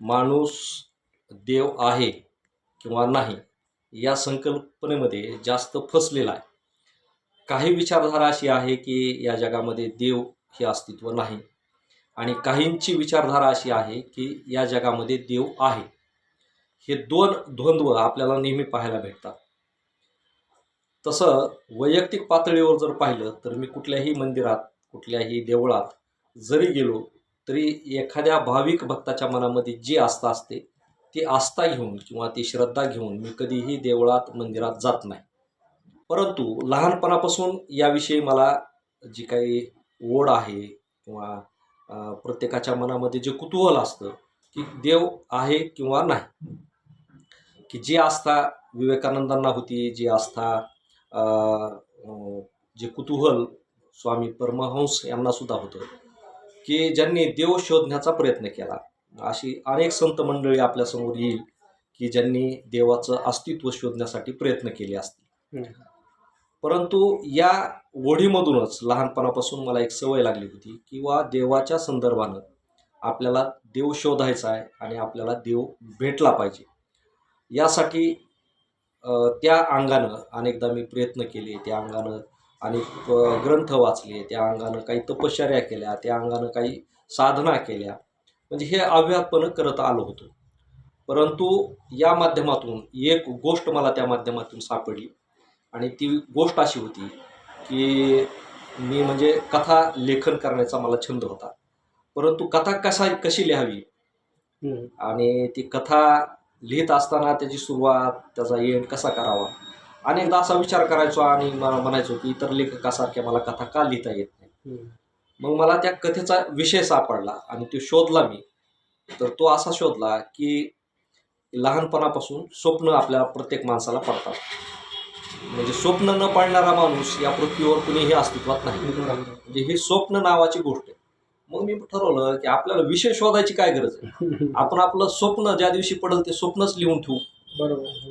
माणूस देव आहे किंवा नाही या संकल्पनेमध्ये जास्त फसलेला आहे. काही विचारधारा अशी आहे की या जगामध्ये देव हे अस्तित्व नाही. आणि काहींची विचारधारा अशी आहे की या जगामध्ये देव आहे. हे दोन द्वंद्व आपल्याला नेहमी पाहायला भेटतात. तसं वैयक्तिक पातळीवर जर पाहिलं तर मी कुठल्याही मंदिरात कुठल्याही देवळात जरी गेलो तरी एखाद्या भाविक भक्ताच्या मनामध्ये जी आस्था असते ती आस्था घेऊन किंवा ती श्रद्धा घेऊन मी कधीही देवळात मंदिरात जात नाही. परंतु लहानपणापासून याविषयी मला जी काही ओढ आहे किंवा प्रत्येकाच्या मनामध्ये जे कुतूहल असतं की देव आहे किंवा नाही की जी आस्था विवेकानंदांना होती जी आस्था जे कुतूहल स्वामी परमहंस यांना सुद्धा होतं की ज्यांनी देव शोधण्याचा प्रयत्न केला. अशी अनेक संत मंडळी आपल्यासमोर येईल की ज्यांनी देवाचं अस्तित्व शोधण्यासाठी प्रयत्न केले असतील. परंतु या ओढीमधूनच लहानपणापासून मला एक सवय लागली होती किंवा देवाच्या संदर्भानं आपल्याला देव शोधायचा आहे आणि आपल्याला देव भेटला पाहिजे. यासाठी त्या अंगानं अनेकदा मी प्रयत्न केले. त्या अंगानं अ, ग्रंथ वाचले त्या अंगानं काही तपश्चर्या केल्या त्या अंगानं काही साधना केल्या. म्हणजे हे अव्याहतपणे करत आलो होतो. परंतु या माध्यमातून एक गोष्ट मला त्या माध्यमातून सापडली. आणि ती गोष्ट अशी होती की मी म्हणजे कथा लेखन करण्याचा मला छंद होता. परंतु कथा कसा कशी लिहावी? आणि ती कथा लिहित असताना त्याची सुरुवात त्याचा एंड कसा करावा? अनेकदा असा विचार करायचो आणि मला म्हणायचो की इतर लेखकासारख्या मला कथा का लिहिता येत नाही? मग मला त्या कथेचा विषय सापडला आणि तो शोधला मी. तर तो असा शोधला की लहानपणापासून स्वप्न आपल्याला प्रत्येक माणसाला पडतात. म्हणजे स्वप्न न पाळणारा माणूस या पृथ्वीवर कुणीही अस्तित्वात नाही. म्हणजे ही स्वप्न नावाची गोष्ट आहे. मग मी ठरवलं की आपल्याला विषय शोधायची काय गरज आहे? आपण आपलं स्वप्न ज्या दिवशी पडेल ते स्वप्नच लिहून ठेवू. बरोबर.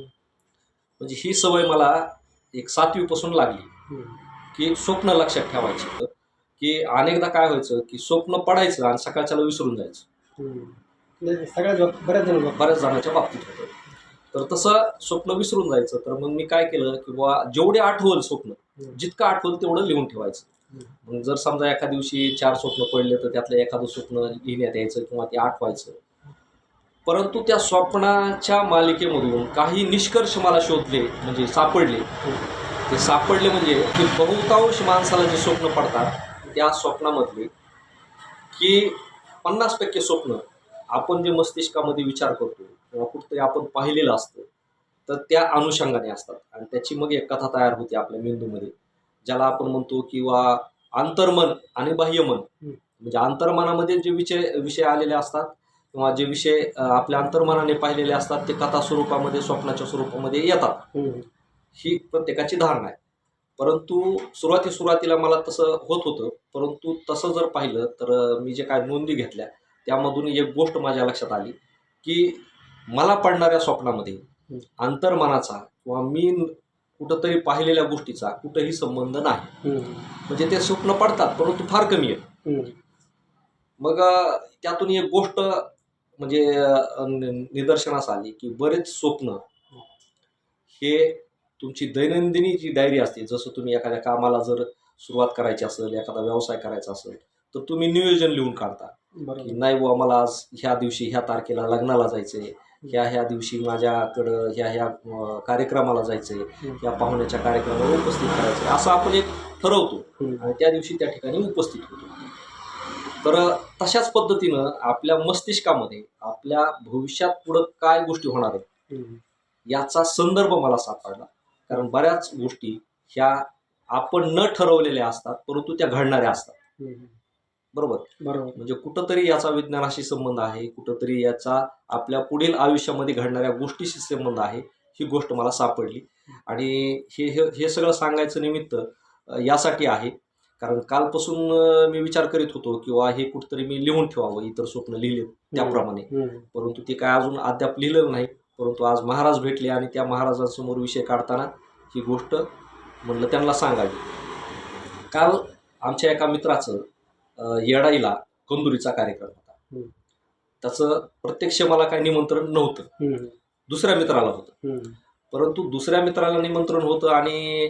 म्हणजे ही सवय मला एक सातवीपासून लागली. की स्वप्न लक्षात ठेवायची. की अनेकदा काय व्हायचं की स्वप्न पडायचं आणि सकाळच्याला विसरून जायचं. सगळ्याच बाब- बऱ्याच जण बाब- बऱ्याच जणांच्या बाबतीत होतं. तर तसं स्वप्न विसरून जायचं. तर मग मी काय केलं की बुवा जेवढे आठवल स्वप्न जितकं आठवल तेवढं लिहून ठेवायचं. मग जर समजा एका दिवशी चार स्वप्न पडले तर त्यातलं एखादं स्वप्न लिहिण्यात यायचं किंवा ते आठवायचं. परंतु त्या स्वप्नाच्या मालिकेमधून काही निष्कर्ष मला शोधले म्हणजे सापडले. ते सापडले म्हणजे की बहुतांश माणसाला जे स्वप्न पडतात त्या स्वप्नामधले की पन्नास टक्के स्वप्न आपण जे मस्तिष्कामध्ये विचार करतो किंवा कुठतरी आपण पाहिलेलं असतं तर त्या अनुषंगाने असतात. आणि त्याची मग एक कथा तयार होते आपल्या मेंदूमध्ये ज्याला आपण म्हणतो किंवा अंतर्मन आणि बाह्यमन. म्हणजे अंतर्मनामध्ये जे विषय विषय आलेले असतात किंवा जे विषय आपल्या अंतर्मनाने पाहिलेले असतात ते कथा स्वरूपामध्ये स्वप्नाच्या स्वरूपामध्ये येतात. ही. प्रत्येकाची धारणा आहे. परंतु सुरुवाती सुरुवातीला मला तसं होत होतं. परंतु तसं जर पाहिलं तर मी जे काय नोंदी घेतल्या त्यामधून एक गोष्ट माझ्या लक्षात आली की मला पडणाऱ्या स्वप्नामध्ये अंतर्मनाचा किंवा मी कुठंतरी पाहिलेल्या गोष्टीचा कुठंही संबंध नाही. म्हणजे ते स्वप्न पडतात परंतु फार कमी आहे मग त्यातून एक गोष्ट म्हणजे निदर्शनास आली की बरेच स्वप्न हे तुमची दैनंदिनी जी डायरी असते जसं तुम्ही एखाद्या कामाला जर सुरुवात करायची असेल एखादा व्यवसाय करायचा असेल तर तुम्ही नियोजन लिहून काढता की नाही बुवा मला आज ह्या दिवशी ह्या तारखेला लग्नाला जायचंय ह्या ह्या दिवशी माझ्याकडं ह्या ह्या कार्यक्रमाला जायचंय या पाहुण्याच्या कार्यक्रमाला उपस्थित करायचं असं आपण एक ठरवतो. आणि त्या दिवशी त्या ठिकाणी उपस्थित होतो. तर तशाच पद्धतीनं आपल्या मस्तिष्कामध्ये आपल्या भविष्यात पुढं काय गोष्टी होणार आहेत याचा संदर्भ मला सापडला. कारण बऱ्याच गोष्टी ह्या आपण न ठरवलेल्या असतात परंतु त्या घडणाऱ्या असतात. बरोबर? बरोबर. म्हणजे कुठंतरी याचा विज्ञानाशी संबंध आहे कुठंतरी याचा आपल्या पुढील आयुष्यामध्ये घडणाऱ्या गोष्टीशी संबंध आहे ही गोष्ट मला सापडली. आणि हे हे सगळं सांगायचं निमित्त यासाठी आहे कारण कालपासून मी विचार करीत होतो किंवा हे कुठंतरी मी लिहून ठेवावं इतर स्वप्न लिहिले त्याप्रमाणे. परंतु ते काय अजून अद्याप लिहिलेलं नाही. परंतु आज महाराज भेटले आणि त्या महाराजांसमोर विषय काढताना ही गोष्ट म्हणलं त्यांना सांगावी. काल आमच्या एका मित्राचं येडाईला कंदुरीचा कार्यक्रम होता. त्याचं प्रत्यक्ष मला काही निमंत्रण नव्हतं. दुसऱ्या मित्राला होतं. परंतु दुसऱ्या मित्राला निमंत्रण होतं आणि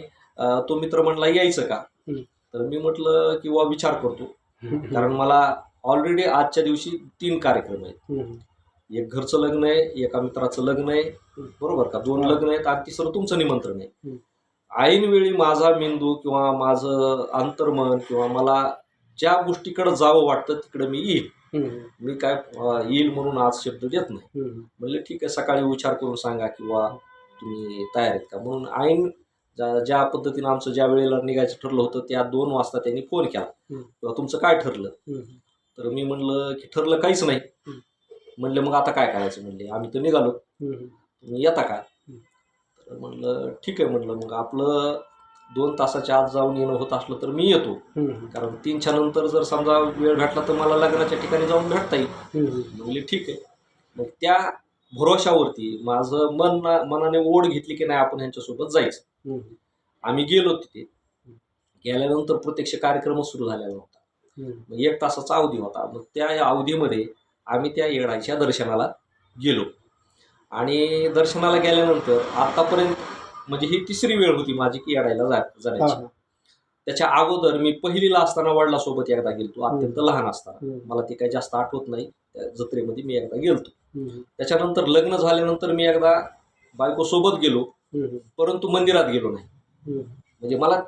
तो मित्र म्हणला यायचं का. तर मी म्हटलं किंवा विचार करतो. कारण मला ऑलरेडी आजच्या दिवशी तीन कार्यक्रम आहेत. एक घरचं लग्न आहे एका मित्राचं लग्न आहे. बरोबर का? दोन. लग्न आहेत आणि तिसरं तुमचं निमंत्रण आहे. हम्म. ऐनवेळी माझा मेंदू किंवा माझं अंतर्मन किंवा मला ज्या गोष्टीकडे जावं वाटतं तिकडे मी येईल. मी काय येईल म्हणून आज शब्द देत नाही. म्हणलं ठीक आहे सकाळी विचार करून सांगा किंवा तुम्ही तयार आहेत का? म्हणून ऐन ज्या ज्या पद्धतीनं आमचं ज्या वेळेला निघायचं ठरलं होतं त्या दोन वाजता त्यांनी फोन केला. तुमचं काय ठरलं? तर मी म्हणलं की ठरलं काहीच नाही. म्हणले मग आता काय करायचं? म्हणले आम्ही तर निघालो. तुम्ही येता का? तर म्हणलं ठीक आहे. म्हणलं मग आपलं दोन तासाच्या आत जाऊन येणं होत असलं तर मी येतो. कारण तीनच्या नंतर जर समजा वेळ भेटला तर मला लग्नाच्या ठिकाणी जाऊन भेटता येईल. म्हणले ठीक आहे. मग त्या भरोशावरती माझं मन मनाने ओढ घेतली की नाही आपण ह्यांच्यासोबत जायचं. आम्ही गेलो तिथे. गेल्यानंतर प्रत्यक्ष कार्यक्रमच सुरू झालेला मग एक तासाचा अवधी होता. मग त्या या अवधीमध्ये आम्ही त्या येडाच्या दर्शनाला गेलो. आणि दर्शनाला गेल्यानंतर आतापर्यंत म्हणजे ही तिसरी वेळ होती माझी की येडायला जा जाण्याची. त्याच्या अगोदर मी पहिलीला असताना वडिलासोबत एकदा गेलतो. अत्यंत लहान असताना. मला ते काही जास्त आठवत नाही. त्या जत्रेमध्ये मी एकदा गेलतो. त्याच्यानंतर लग्न झाल्यानंतर मी एकदा बायकोसोबत गेलो. हम्म, परंतु मंदिरात गेलो नाही. म्हणजे मला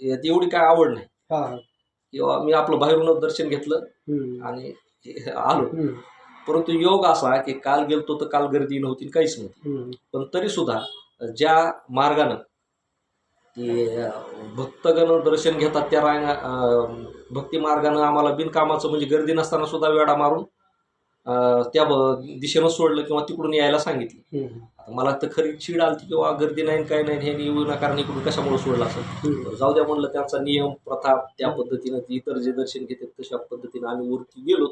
यात एवढी काय आवड नाही. किंवा मी आपलं बाहेरूनच दर्शन घेतलं आणि आलो. परंतु योग असा की काल गेलतो तर काल गर्दी नव्हती काहीच नव्हती. पण तरी सुद्धा ज्या मार्गानं ते भक्तगण दर्शन घेतात त्या रांगा भक्ती मार्गानं आम्हाला बिनकामाचं म्हणजे गर्दी नसताना सुद्धा वेडा मारून त्या दिशेनं सोडलं किंवा तिकडून यायला सांगितलं. मला तर खरी चीड आलती किंवा गर्दी नाही काय नाही हे विनाकारण इकडून कशामुळे सोडलं तर जाऊ द्या म्हणलं त्यांचा नियम प्रथा त्या पद्धतीनं इतर जे दर्शन घेतात तशा पद्धतीनं आम्ही वरती गेलो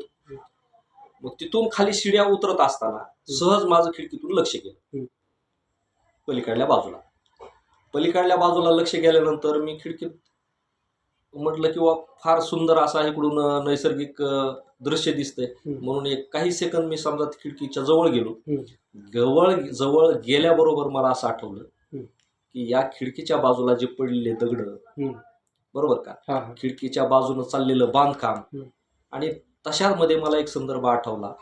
मग तिथून खाली शिड्या उतरत असताना सहज माझं खिडकीतून लक्ष गेलं. पलीकडल्या बाजूला. पलीकडल्या बाजूला लक्ष गेल्यानंतर मी खिडकीत म्हटलं किंवा फार सुंदर असा इकडून नैसर्गिक दृश्य दिसतंय. म्हणून एक काही सेकंद मी समजा खिडकीच्या जवळ गेलो. जवळ जवळ गेल्याबरोबर मला असं आठवलं. की या खिडकीच्या बाजूला जे पडलेले दगड बरोबर का खिडकीच्या बाजूनं चाललेलं बांधकाम. आणि तशामध्ये मला एक संदर्भ आठवला.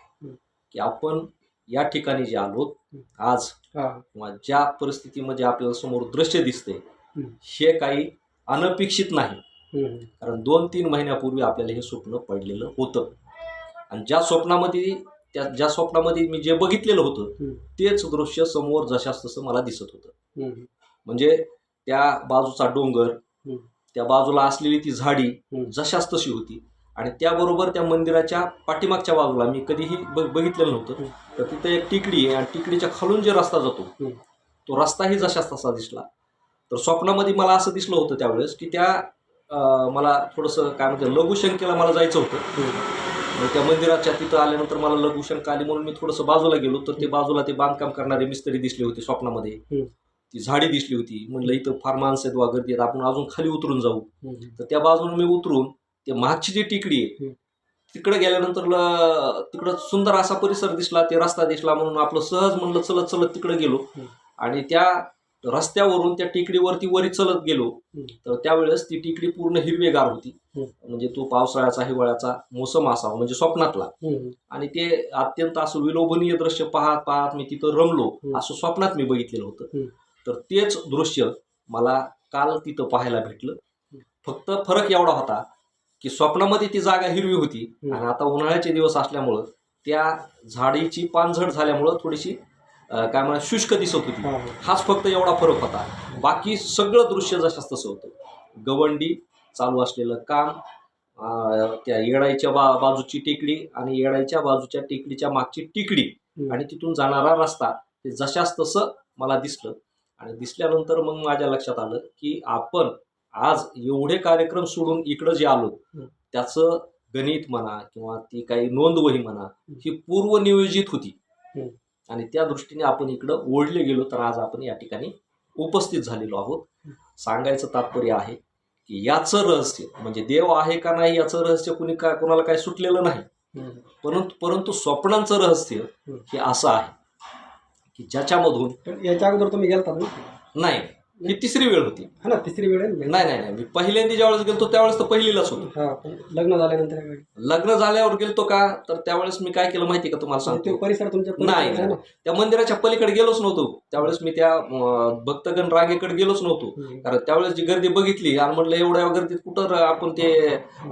की आपण या ठिकाणी जे आलो. आज किंवा ज्या परिस्थितीमध्ये आपल्याला समोर दृश्य दिसते. हे काही अनपेक्षित नाही कारण दोन तीन महिन्यापूर्वी आपल्याला हे स्वप्न पडलेलं होतं आणि ज्या स्वप्नामध्ये त्या ज्या स्वप्नामध्ये मी जे बघितलेलं होतं. तेच दृश्य समोर जशास तसं मला दिसत होतं म्हणजे त्या बाजूचा डोंगर. त्या बाजूला असलेली ती झाडी. जशास तशी होती आणि त्याबरोबर त्या मंदिराच्या पाठीमागच्या बाजूला मी कधीही बघितलेलं नव्हतं. तर तिथे एक टिकडी आहे आणि टिकडीच्या खालून जे रस्ता जातो. तो रस्ताही जशास तसा दिसला तर स्वप्नामध्ये मला असं दिसलं होतं त्यावेळेस की त्या मला थोडंसं काय म्हणते लघुशंकेला मला जायचं होतं. त्या मंदिराच्या तिथं आल्यानंतर मला लघुशंका आली म्हणून मी थोडंसं बाजूला गेलो. तर ते बाजूला ते बांधकाम करणारे मिस्त्री दिसले होते स्वप्नामध्ये. ती झाडी दिसली होती. म्हणलं इथं फार माणसं आहेत वा गर्दी आहेत आपण अजून खाली उतरून जाऊ. तर त्या बाजूने मी उतरून ते मागची जी टिकडी आहे. तिकडे गेल्यानंतर तिकडं सुंदर असा परिसर दिसला ते रस्ता दिसला म्हणून आपलं सहज म्हणलं चलत चलत तिकडे गेलो. आणि त्या रस्त्यावरून त्या टिकडीवरती वरी चलत गेलो. तर त्यावेळेस ती टिकडी पूर्ण हिरवेगार होती. म्हणजे तो पावसाळ्याचा हिवाळ्याचा मोसम असावा म्हणजे स्वप्नातला आणि ते अत्यंत असं विलोभनीय दृश्य पाहत पाहत मी तिथं रमलो. असं स्वप्नात मी बघितलेलं होतं. तर तेच दृश्य मला काल तिथं पाहायला भेटलं फक्त फरक एवढा होता की स्वप्नामध्ये ती जागा हिरवी होती. आणि आता उन्हाळ्याचे दिवस असल्यामुळं त्या झाडीची पानझड झाल्यामुळं थोडीशी काय म्हणा शुष्क दिसत होती. हाच फक्त एवढा फरक होता. बाकी सगळं दृश्य जशाच तसं होतं. गवंडी चालू असलेलं काम त्या येडाईच्या बा बाजूची टेकडी आणि येडाईच्या बाजूच्या टेकडीच्या मागची टिकडी. आणि तिथून जाणारा रस्ता हे जशाच तसं मला दिसलं. आणि दिसल्यानंतर मग माझ्या लक्षात आलं की आपण आज एवढे कार्यक्रम सोडून इकडं जे आलो. त्याचं गणित म्हणा किंवा ती काही नोंदवही म्हणा ही पूर्वनियोजित होती. आणि त्या दृष्टीने आपण इकडं ओढले गेलो तर आज आपण या ठिकाणी उपस्थित झालेलो आहोत. सांगायचं तात्पर्य आहे की याचं रहस्य म्हणजे देव आहे का नाही याचं रहस्य कुणी काय कोणाला काही सुटलेलं नाही. परंतु परंतु स्वप्नांचं रहस्य हे असं आहे की ज्याच्यामधून याच्या अगोदर तुम्ही गेलता नाही. ही तिसरी वेळ होती. हा ना तिसरी वेळ आहे ना? नाही नाही नाही. मी पहिल्यांदा ज्यावेळेस गेलतो त्यावेळेस तर पहिलीलाच होतो. हा पण लग्न झाल्यानंतर काय? लग्न झाल्यावर गेलतो का? तर त्यावेळेस मी काय केलं माहिती का तुम्हाला तो सांगतो परिसर तुमच्या नाही परिसरात आहे नाही. त्या मंदिराच्या पलीकडे गेलोच नव्हतो. त्यावेळेस मी त्या अं, भक्तगण रांगेकडे गेलोच नव्हतो. हम्म. कारण त्यावेळेस जी गर्दी बघितली आणि म्हटलं एवढ्या गर्दीत कुठं र- आपण ते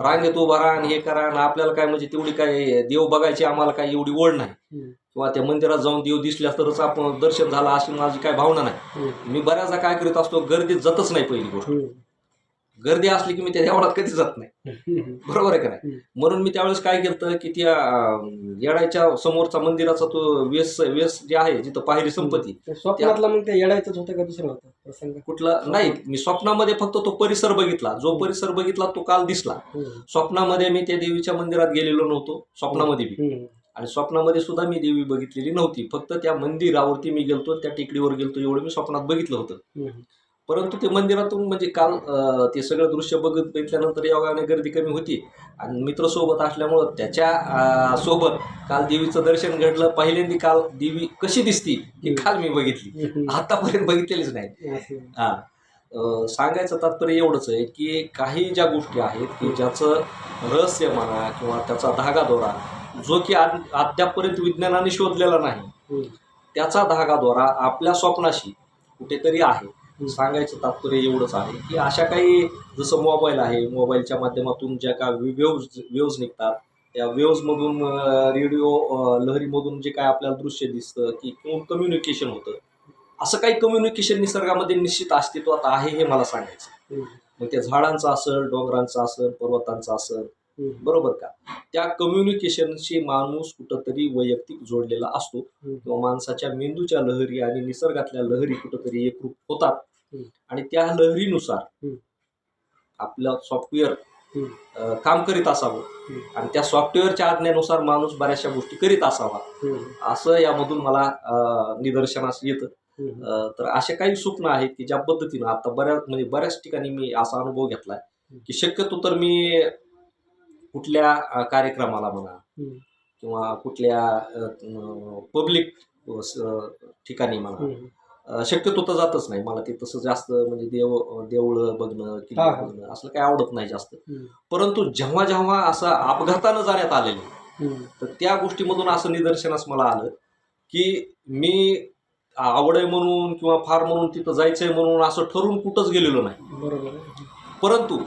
रांगेत उभा राहा आणि हे करा आणि आपल्याला काय म्हणजे तेवढी काय देव बघायची आम्हाला काय एवढी ओढ नाही. हम्म. किंवा त्या मंदिरात जाऊन देव दिसल्या तरच आपण दर्शन झालं अशी माझी काय भावना नाही. मी बऱ्याचदा काय करीत असतो गर्दीत जातच नाही पहिली गोष्ट. गर्दी असली की मी त्या देवळात कधी जात नाही. बरोबर आहे का नाही. म्हणून मी त्यावेळेस काय केलं की त्या येडायच्या समोरचा मंदिराचा तो वेस वेस जे आहे जिथं पायरी संपत्ती स्वप्नातला मग येडायचंच होतं का दुसरं होतं प्रसंग कुठला नाही मी स्वप्नामध्ये फक्त तो परिसर बघितला जो परिसर बघितला तो काल दिसला. स्वप्नामध्ये मी त्या देवीच्या मंदिरात गेलेलो नव्हतो स्वप्नामध्ये बी. आणि स्वप्नामध्ये सुद्धा मी देवी बघितलेली नव्हती. फक्त त्या मंदिरावरती मी गेलतो त्या टेकडीवर गेलतो एवढं मी स्वप्नात बघितलं होतं. परंतु ते मंदिरातून म्हणजे काल ते सगळं दृश्य बघत बघितल्यानंतर योगाने गर्दी कमी होती. आणि मित्र सोबत असल्यामुळं त्याच्या सोबत काल देवीचं दर्शन घडलं. पहिल्यांदा काल देवी कशी दिसती ही काल मी बघितली. आतापर्यंत बघितलेलीच नाही. हा. सांगायचं तात्पर्य एवढंच आहे की काही ज्या गोष्टी आहेत की ज्याचं रहस्य म्हणा किंवा त्याचा धागा दोरा जो की आज अद्यापपर्यंत विज्ञानाने शोधलेला नाही. त्याचा धागा दोरा आपल्या स्वप्नाशी कुठेतरी आहे सांगायचं तात्पर्य एवढंच आहे की अशा काही जसं मोबाईल आहे मोबाईलच्या माध्यमातून ज्या का वेव्ज वेव्ज निघतात त्या वेव्जमधून रेडिओ लहरीमधून जे काय आपल्याला दृश्य दिसतं की किंवा कम्युनिकेशन होतं असं काही कम्युनिकेशन निसर्गामध्ये निश्चित अस्तित्वात आहे हे मला सांगायचं. मग ते झाडांचं असेल डोंगरांचं असेल पर्वतांचं असेल. बरोबर का त्या कम्युनिकेशनशी माणूस कुठंतरी वैयक्तिक जोडलेला असतो. किंवा माणसाच्या मेंदूच्या लहरी आणि निसर्गातल्या लहरी कुठंतरी एकरूप होतात. आणि त्या लहरीनुसार. आपलं सॉफ्टवेअर. काम करीत असावं. आणि त्या सॉफ्टवेअरच्या आज्ञेनुसार माणूस बऱ्याचशा गोष्टी करीत असावा. असं यामधून मला निदर्शनास येतं तर असे काही स्वप्न आहेत की ज्या पद्धतीनं आता बऱ्याच म्हणजे बऱ्याच ठिकाणी मी असा अनुभव घेतलाय की शक्यतो तर मी कुठल्या कार्यक्रमाला म्हणा. किंवा कुठल्या पब्लिक ठिकाणी म्हणा शक्यतो तर जातच नाही मला ते तसं जास्त म्हणजे देव देवळं बघणं किल्ले. बघणं असं काही आवडत नाही जास्त. परंतु जेव्हा जेव्हा असं अपघातानं जाण्यात आलेलं. तर त्या गोष्टीमधून असं निदर्शनास मला आलं की मी आवड आहे म्हणून किंवा फार म्हणून तिथं जायचंय म्हणून असं ठरवून कुठंच गेलेलो नाही बरोबर. परंतु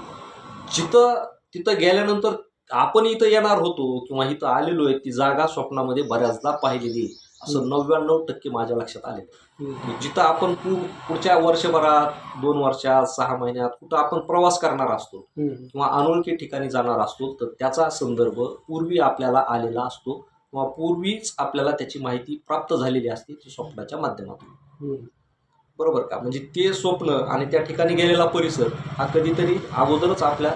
जिथं तिथं गेल्यानंतर आपण इथं येणार होतो किंवा इथं आलेलो आहे ती जागा स्वप्नामध्ये बऱ्याचदा पाहिलेली. असं नव्याण्णव टक्के माझ्या लक्षात. की जिथं आपण पुढच्या वर्षभरात दोन वर्षात सहा महिन्यात कुठं आपण प्रवास करणार असतो. किंवा अनोळखी ठिकाणी जाणार असतो तर त्याचा संदर्भ पूर्वी आपल्याला आलेला असतो किंवा पूर्वीच आपल्याला त्याची माहिती प्राप्त झालेली असते ती स्वप्नाच्या माध्यमातून. बरोबर का म्हणजे ते स्वप्न आणि त्या ठिकाणी गेलेला परिसर हा कधीतरी अगोदरच आपल्या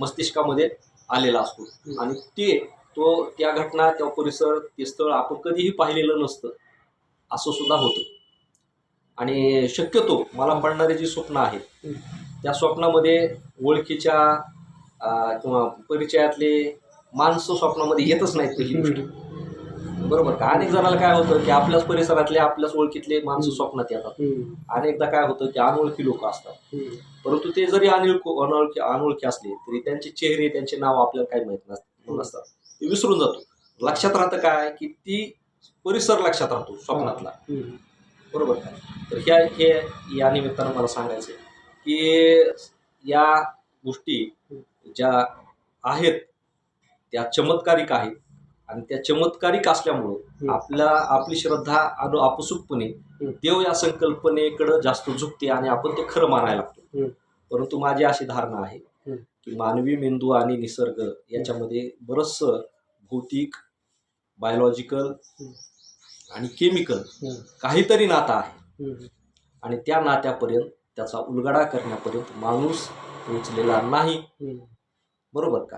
मस्तिष्कामध्ये आलेला असतो. आणि ते तो त्या घटना त्या परिसर ते स्थळ आपण कधीही पाहिलेलं नसतं. असं सुद्धा होतं. आणि शक्यतो मला पडणारी जी स्वप्न आहेत. त्या स्वप्नामध्ये ओळखीच्या किंवा परिचयातले माणसं स्वप्नामध्ये येतच नाहीत पहिली गोष्ट. बरोबर का? अनेक जणाला काय होतं की आपल्याच परिसरातले आपल्याच ओळखीतले माणसं स्वप्नात येतात. अनेकदा काय होतं की अनोळखी लोक असतात. परंतु ते जरी अनिळखी अनोळखी अनोळखी असले तरी त्यांचे चेहरे त्यांचे नाव आपल्याला काही माहीत नसतात नसतात. ते विसरून जातो. लक्षात राहतं काय की ती परिसर लक्षात राहतो स्वप्नातला. बरोबर का? तर ह्या हे या निमित्तानं मला सांगायचं की या गोष्टी ज्या आहेत त्या चमत्कारिक आहेत. आणि त्या चमत्कारिक असल्यामुळं. आपल्या आपली श्रद्धा अनु आपसुकपणे. देव या संकल्पनेकडं जास्त झुकते आणि आपण ते खरं मानायला लागतो. परंतु माझी अशी धारणा आहे. की मानवी मेंदू आणि निसर्ग याच्यामध्ये बरंचसं भौतिक बायोलॉजिकल. आणि केमिकल. काहीतरी नातं आहे. आणि त्या नात्यापर्यंत त्याचा उलगडा करण्यापर्यंत माणूस पोचलेला नाही. बरोबर का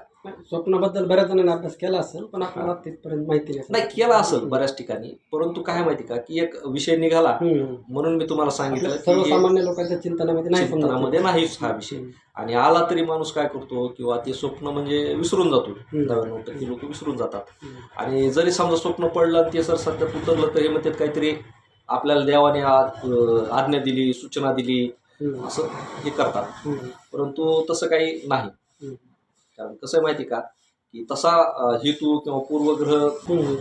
स्वप्नाबद्दल बऱ्याच जणांनी अभ्यास केला असेल पण आपल्याला तिथपर्यंत माहिती नाही नाही केला असेल बऱ्याच ठिकाणी परंतु काय माहिती का की एक विषय निघाला. म्हणून मी तुम्हाला सांगितलं सर्वसामान्य लोकांच्या चिंतनामध्ये नाही. चिंतनामध्ये नाहीच हा विषय. आणि आला तरी माणूस काय करतो किंवा ते स्वप्न म्हणजे विसरून जातो. नव्याण्णव टक्के लोक विसरून जातात. आणि जरी समजा स्वप्न पडलं आणि ते सर सत्यात उतरलं तर हे म्हणतात काहीतरी आपल्याला देवाने आज्ञा दिली सूचना दिली. असं हे करतात. परंतु तसं काही नाही. कारण कसं आहे माहिती का की तसा हेतू किंवा पूर्वग्रह.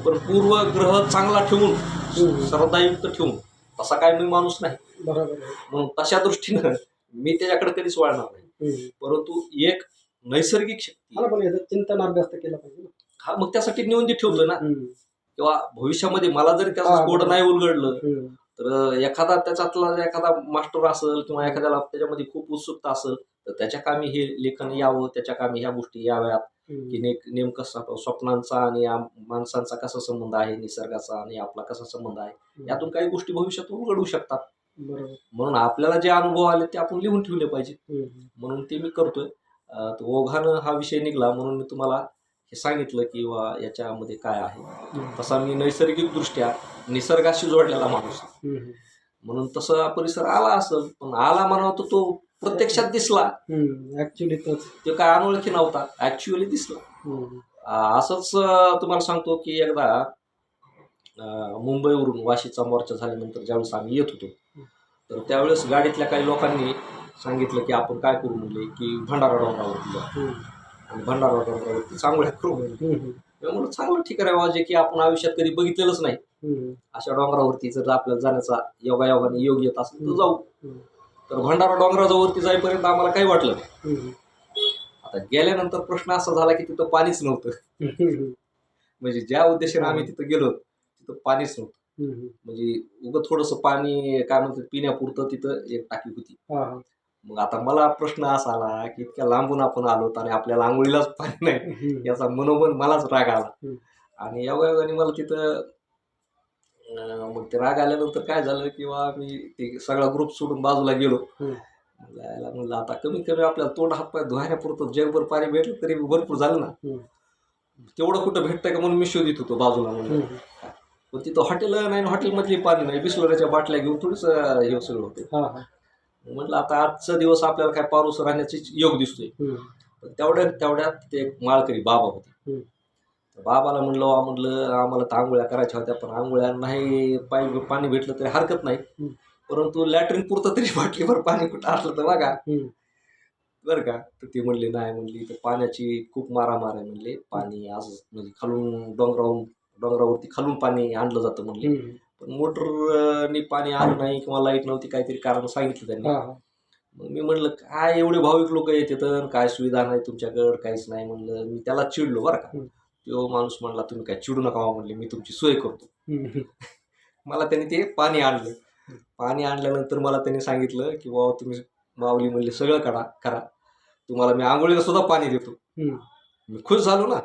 पण पूर्वग्रह चांगला ठेवून. श्रद्धायुक्त ठेवून तसा काय मी माणूस नाही बरोबर. म्हणून तशा दृष्टीनं मी त्याच्याकडे कधीच वळणार नाही. परंतु एक नैसर्गिक शक्ती पण याचा चिंतन अभ्यास केला पाहिजे हा मग त्यासाठी निवंदी ठेवतोय ना. किंवा भविष्यामध्ये मला जरी त्याचं. कोड नाही उलगडलं. तर एखादा त्याच्यातला एखादा मास्टर असेल किंवा एखाद्याला त्याच्यामध्ये खूप उत्सुकता असेल तर त्याच्या कामी हे लेखन यावं त्याच्या कामी ह्या गोष्टी याव्यात. की नेक नेमकं स्वप- स्वप्नांचा आणि या माणसांचा कसा संबंध आहे निसर्गाचा आणि आपला कसा संबंध आहे यातून काही गोष्टी भविष्यात उलगडू शकतात म्हणून आपल्याला जे अनुभव आले ते आपण लिहून ठेवले पाहिजे. म्हणून ते मी करतोय ओघानं हा विषय निघाला म्हणून मी तुम्हाला हे सांगितलं की वा याच्यामध्ये काय आहे. तसा मी नैसर्गिकदृष्ट्या निसर्गाशी जोडलेला माणूस. म्हणून तसा परिसर आला असेल पण आला म्हणावं तर तो प्रत्यक्षात दिसला. ऍक्च्युली तो काय अनोळखी नव्हता ऍक्च्युअली दिसला असंच तुम्हाला सांगतो की एकदा मुंबईवरून वाशीचा मोर्चा झाल्यानंतर ज्यावेळेस आम्ही येत होतो तर त्यावेळेस गाडीतल्या काही लोकांनी सांगितलं की आपण काय करू म्हणले की भंडारा डोंगरावरती. आणि भंडारा डोंगरावरती चांगल्या करू म्हणले हम्म. मी म्हणलं चांगलं ठीक आहे आवाज की आपण आयुष्यात कधी बघितलेलंच नाही. अशा डोंगरावरती जर आपल्याला जाण्याचा योगायोगाने योग येत असेल तर जाऊ. तर भंडारा डोंगराच्या वरती जाईपर्यंत आम्हाला काही वाटलं नाही. आता गेल्यानंतर प्रश्न असा झाला की तिथं पाणीच नव्हतं. म्हणजे ज्या उद्देशाने आम्ही तिथं गेलो तिथं पाणीच नव्हतं. म्हणजे उगं थोडंसं पाणी काय म्हणतात पिण्यापुरतं तिथं एक टाकी होती. मग आता मला प्रश्न असा आला की इतक्या लांबून आपण आलो आणि आपल्याला आंघोळीलाच पाणी नाही. याचा मनोमन मलाच राग आला. आणि योगायोगाने मला तिथं मग ते राग आल्यानंतर काय झालं किंवा मी ते सगळा ग्रुप सोडून बाजूला गेलो. हम्म. म्हणलं आता कमीत कमी आपल्याला तोंड हातपाय धुवायण्यापुरतं जगभर पाणी भेटलं तरी भरपूर झालं ना. तेवढं कुठं भेटतंय का म्हणून मी शोधित होतो बाजूला म्हणून. पण तिथं हॉटेल नाही हॉटेलमधली पाणी नाही. बिस्लरीच्या बाटल्या घेऊन थोडंच हे सगळं होते. म्हटलं आता आजचा दिवस आपल्याला काय पारूस राहण्याची योग दिसतोय. तेवढ्यात तेवढ्यात ते एक माळकरी बाबा होते. बाबाला म्हणलं "वा," म्हणलं आम्हाला तर आंघोळ्या करायच्या होत्या पण आंघोळ्या नाही पाणी पाणी भेटलं तरी हरकत नाही. परंतु लॅट्रिन पुरतं तरी बाटलीभर पाणी कुठं असलं तर बघा. बरं का तर ते म्हणले नाही म्हणली तर पाण्याची खूप मारामार आहे म्हणले पाणी आज म्हणजे खालून डोंगरावरून डोंगरावरती खालून पाणी आणलं जातं म्हणले. पण मोटरनी पाणी आलं नाही किंवा लाइट नव्हती काहीतरी कारण सांगितलं त्यांनी. मग मी म्हणलं काय एवढे भाविक लोक येतात काय सुविधा नाही तुमच्याकडं काहीच नाही म्हणलं मी त्याला चिडलो बरं का. तो माणूस म्हणला तुम्ही काय चिडू नका हो म्हणले मी तुमची सोय करतो. मला त्यांनी ते पाणी आणलं. पाणी आणल्यानंतर मला त्यांनी सांगितलं की बाबा तुम्ही माऊली म्हणले सगळं करा करा. तुम्हाला मी आंघोळीला सुद्धा पाणी देतो. मी खुश झालो ना.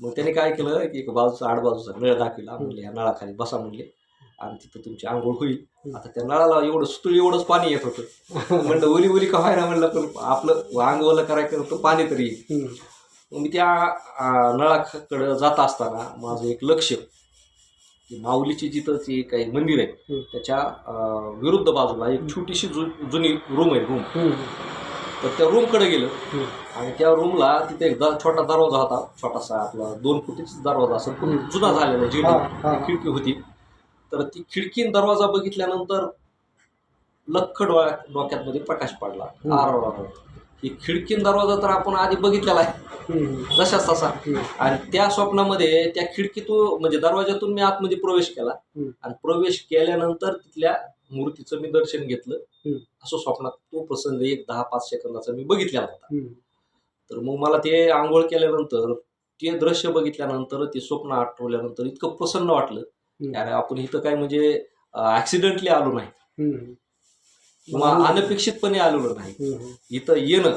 मग त्यांनी काय केलं की एक बाजूचा आड बाजूचा नळ दाखविला म्हणले ह्या नळाखाली बसा म्हणले. आणि तिथं तुमची आंघोळ होईल. आता त्या नळाला एवढं सुतळी एवढंच पाणी येत होतं. म्हणलं ओली ओली का व्हायला? म्हणलं पण आपलं अंगवलं करायचं होतं पाणी तरी मी त्या नळाकडं जात असताना माझं एक लक्ष की माऊलीची जिथं ती काही मंदिर आहे. त्याच्या विरुद्ध बाजूला एक छोटीशी जु जुनी रूम आहे रूम. तर त्या रूमकडे गेलं. आणि त्या रूमला तिथे एक छोटा दरवाजा होता छोटासा आपला दोन फुटीचा दरवाजा असं पण. जुना झालेला हा. खिडकी होती तर ती खिडकी दरवाजा बघितल्यानंतर लख्ख डोळ्या डोक्यात मध्ये प्रकाश पडला हम्म. R R R. ही खिडकी आणि दरवाजा तर आपण आधी बघितलेला आहे. जशाच तसा. आणि त्या स्वप्नामध्ये त्या खिडकीतून म्हणजे दरवाजातून मी आतमध्ये प्रवेश केला. आणि प्रवेश केल्यानंतर तिथल्या मूर्तीचं मी दर्शन घेतलं. असं स्वप्नात तो प्रसंग एक दहा पाच सेकंदाचा मी बघितलेला होता. तर मग मला ते आंघोळ केल्यानंतर ते दृश्य बघितल्यानंतर ते स्वप्न आठवल्यानंतर इतकं प्रसन्न वाटलं. अरे आपण इथं काय म्हणजे ऍक्सिडेंटली आलो नाही. किंवा अनपेक्षितपणे आलेलो नाही. इथं येणं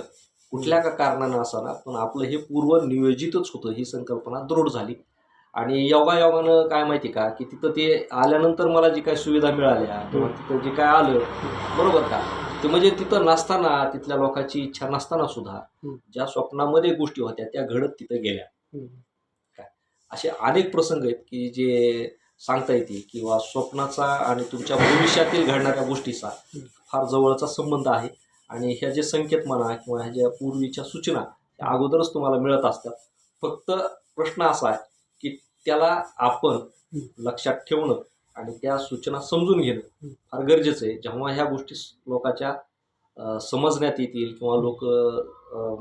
कुठल्या का कारणानं असाना पण आपलं हे पूर्व नियोजितच होतं ही संकल्पना दृढ झाली आणि योगायोगानं काय माहिती का की तिथं ते आल्यानंतर मला जी काही सुविधा मिळाल्या किंवा तिथं जे काय आलं बरोबर का ते म्हणजे तिथं नसताना तिथल्या लोकांची इच्छा नसताना सुद्धा. ज्या स्वप्नामध्ये गोष्टी होत्या त्या घडत तिथं गेल्या हम्म. असे अनेक प्रसंग आहेत की जे सांगता येतील किंवा स्वप्नाचा आणि तुमच्या भविष्यातील घडणाऱ्या गोष्टीचा. फार जवळचा संबंध आहे आणि ह्या जे संकेत म्हणा किंवा ह्या ज्या पूर्वीच्या सूचना त्या अगोदरच तुम्हाला मिळत असतात फक्त प्रश्न असा आहे की त्याला आपण. लक्षात ठेवणं आणि त्या सूचना समजून घेणं. फार गरजेचं आहे जेव्हा ह्या गोष्टी लोकांच्या समजण्यात येतील किंवा लोक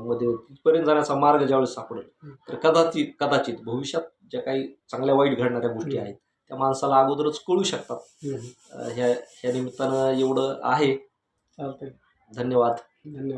मध्ये तिथपर्यंत जाण्याचा मार्ग ज्यावेळेस सापडेल. तर कदाचित कदाचित भविष्यात ज्या काही चांगल्या वाईट घडणाऱ्या गोष्टी. आहेत त्या माणसाला अगोदरच कळू शकतात. ह्या ह्या निमित्तानं एवढं आहे. चालतंय. धन्यवाद. धन्यवाद.